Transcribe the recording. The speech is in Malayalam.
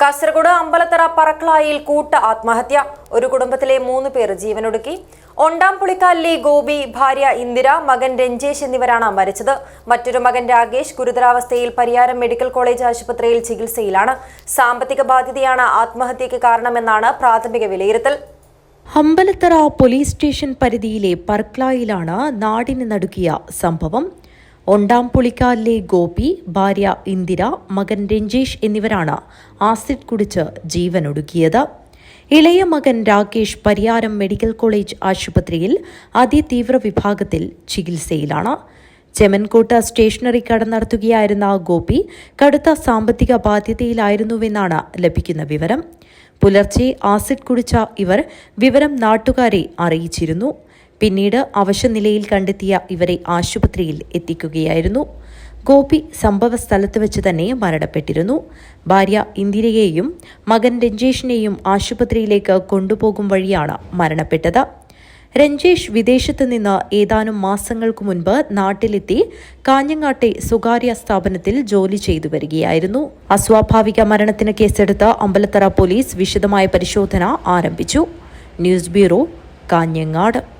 കാസർഗോഡ് അമ്പലത്തറ പറക്കളായിൽ കൂട്ട ആത്മഹത്യ. ഒരു കുടുംബത്തിലെ മൂന്ന് പേർ ജീവനൊടുക്കി. ഒണ്ടാം പുളിക്കാലിലെ ഗോപി ഭാര്യ ഇന്ദിര മകൻ രഞ്ജേഷ് എന്നിവരാണ് മരിച്ചത്. മറ്റൊരു മകൻ രാകേഷ് ഗുരുതരാവസ്ഥയിൽ പരിയാരം മെഡിക്കൽ കോളേജ് ആശുപത്രിയിൽ ചികിത്സയിലാണ്. സാമ്പത്തിക ബാധ്യതയാണ് ആത്മഹത്യയ്ക്ക് കാരണമെന്നാണ് പ്രാഥമിക വിലയിരുത്തൽ. അമ്പലത്തറ പോലീസ് സ്റ്റേഷൻ പരിധിയിലെ പർക്ലായിലാണ് നാടിന് നടുക്കിയ സംഭവം. ഒണ്ടാം പുളിക്കാലിലെ ഗോപി ഭാര്യ ഇന്ദിര മകൻ രഞ്ജേഷ് എന്നിവരാണ് ആസിഡ് കുടിച്ച് ജീവനൊടുക്കിയത്. ഇളയ മകൻ രാകേഷ് പരിയാരം മെഡിക്കൽ കോളേജ് ആശുപത്രിയിൽ അതിതീവ്ര വിഭാഗത്തിൽ ചികിത്സയിലാണ്. ചെമൻകോട്ട സ്റ്റേഷനറി കട നടത്തുകയായിരുന്ന ഗോപി കടുത്ത സാമ്പത്തിക ബാധ്യതയിലായിരുന്നുവെന്നാണ് ലഭിക്കുന്ന വിവരം. പുലർച്ചെ ആസിഡ് കുടിച്ച ഇവർ വിവരം നാട്ടുകാരെ അറിയിച്ചിരുന്നു. പിന്നീട് അവശനിലയിൽ കണ്ടെത്തിയ ഇവരെ ആശുപത്രിയിൽ എത്തിക്കുകയായിരുന്നു. ഗോപി സംഭവ സ്ഥലത്ത് വെച്ച് തന്നെ മരണപ്പെട്ടിരുന്നു. ഭാര്യ ഇന്ദിരയെയും മകൻ രഞ്ജേഷിനെയും ആശുപത്രിയിലേക്ക് കൊണ്ടുപോകും വഴിയാണ് മരണപ്പെട്ടത്. രഞ്ജേഷ് വിദേശത്ത് നിന്ന് ഏതാനും മാസങ്ങൾക്ക് മുൻപ് നാട്ടിലെത്തി കാഞ്ഞങ്ങാട്ടെ സ്വകാര്യ സ്ഥാപനത്തിൽ ജോലി ചെയ്തു വരികയായിരുന്നു. അസ്വാഭാവിക മരണത്തിന് കേസെടുത്ത് അമ്പലത്തറ പോലീസ് വിശദമായ പരിശോധന ആരംഭിച്ചു. News bureau Kanhangad.